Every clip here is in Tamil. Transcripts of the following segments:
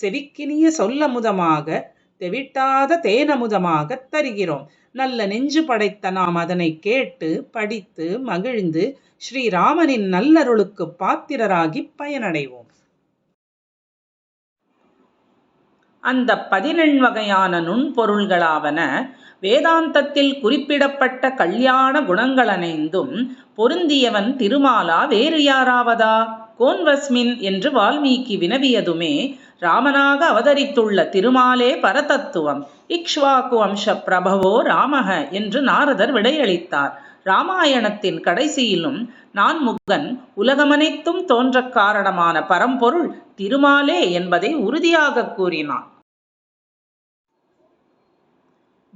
செவிக்கினிய சொல்லமுதமாக தெவிட்டாத தேனமுதமாகத் தருகிறோம். நல்ல நெஞ்சு படைத்த நாம் அதனை கேட்டு படித்து மகிழ்ந்து ஸ்ரீராமனின் நல்லருளுக்கு பாத்திரராகிப் பயனடைவோம். அந்த பதினெண்வகையான நுண்பொருள்களாவன வேதாந்தத்தில் குறிப்பிடப்பட்ட கல்யாண குணங்களனைந்தும் பொருந்தியவன் திருமாலா வேறு யாராவதா? கோன்வஸ்மின் என்று வால்மீகி வினவியதுமே ராமனாக அவதரித்துள்ள திருமாலே பரதத்துவம். இக்ஷ்வாக்கு வம்ச பிரபவோ ராமக என்று நாரதர் விடையளித்தார். ராமாயணத்தின் கடைசியிலும் நான் முகன் உலகமனைத்தும் தோன்றக் காரணமான பரம்பொருள் திருமாலே என்பதை உறுதியாக கூறினான்.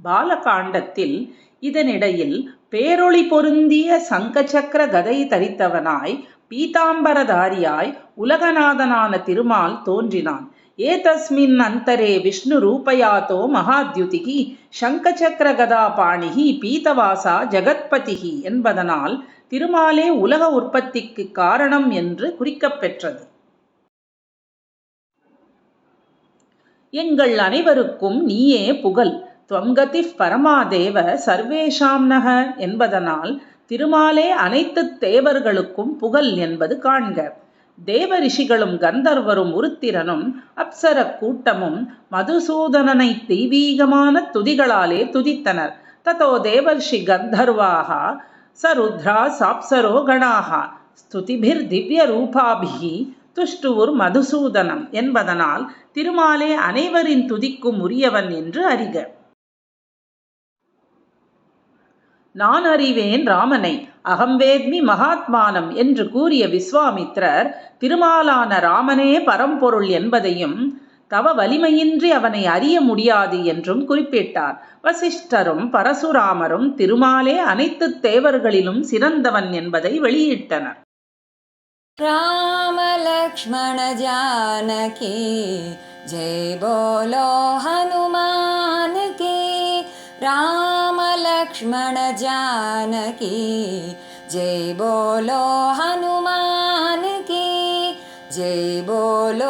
பாலகாண்டத்தில் இதனிடையில் பேரொளி பொருந்திய சங்கச்சக்கர கதை தரித்தவனாய் பீதாம்பரதாரியாய் உலகநாதனான திருமால் தோன்றினான். ஏதஸ்மின் அந்தரே விஷ்ணு ரூபயாதோ மகாத்யுதிகி சங்கச்சக்கர கதா பாணிகி பீதவாசா ஜெகத்பதிகி என்பதனால் திருமாலே உலக உற்பத்திக்கு காரணம் என்று குறிக்கப்பெற்றது எங்கள் அனைவருக்கும் நீயே புகழ். துவங்கதி பரமாதேவ சர்வேஷாம் நக என்பதனால் திருமாலே அனைத்து தேவர்களுக்கும் புகழ் என்பது காண்க. தேவ ரிஷிகளும் கந்தர்வரும் உருத்திரனும் அப்சர கூட்டமும் மதுசூதனனை தெய்வீகமான துதிகளாலே துதித்தனர். ததோ தேவர்ஷி கந்தர்வாக சருத்ரா சாப்சரோ கணாக. ஸ்துதிபிர் திவ்ய ரூபாபிகி துஷ்டுவுர் மதுசூதனம் என்பதனால் திருமாலே அனைவரின் துதிக்கும் உரியவன் என்று அறிக. நான் அறிவேன் ராமனை அகம் வேத்மி மகாத்மானம் என்று கூறிய விஸ்வாமித்ரர் திருமாலான ராமனே பரம்பொருள் என்பதையும் தவ வலிமையின்றி அவனை அறிய முடியாது என்றும் குறிப்பிட்டார். வசிஷ்டரும் பரசுராமரும் திருமாலே அனைத்து தேவர்களிலும் சிறந்தவன் என்பதை வெளியிட்டனர். ராமலக்ஷ்மண ஜானகி ஜெய் போலோ ஹனுமானே. लक्ष्मण जानकी। जय बोलो हनुमान की जय बोलो